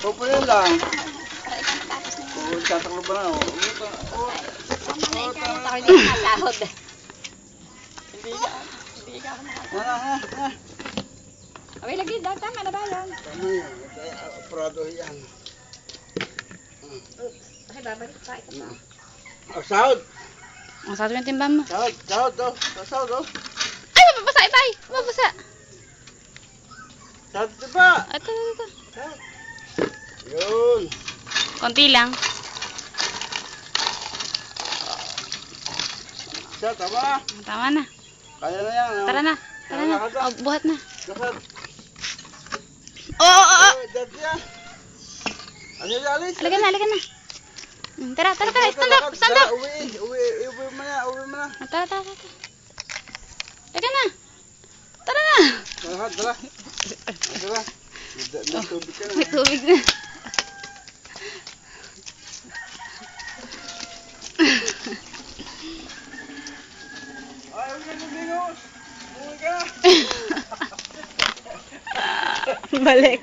Lang. Matapos na yun. Oo, tataklo ba na? Oo, oo, oo. Ako hindi nakasahod. Hindi ka, hindi ka ako makasahod. Wala, ha, ha. Okay, lagi daw. Tama na ba yan? Tama yan. Kaya, ah, Prado yan. Okay, babalik pa. Ito pa. Oh, sahod. Ang sa yung timbang mo. Sahod, sahod, oh. Sahod, oh. Ay, mababasa, itay. Mababasa. Sahod, di ba? Ito, ito, ito. Sahod. Yun. Konti lang. Siya, tama. Tama na. Kaya na yan. oh. Tara na. Tara na. Oh, buhat na. Lakad. Oo, oo, oo. Eh, dad yan. Ano yung alis? Alaga na, alaga na. Hmm, Tara, tara, tara. Stand up, stand up. Uwi, uwi, uwi mo na, uwi mo na. Ah, Tara, tara, tara. Alaga na. Tara na. Tara, tara. Tara. May- May tubig na. Ay, huwag ka lumingos. Umuwi ka. Balik.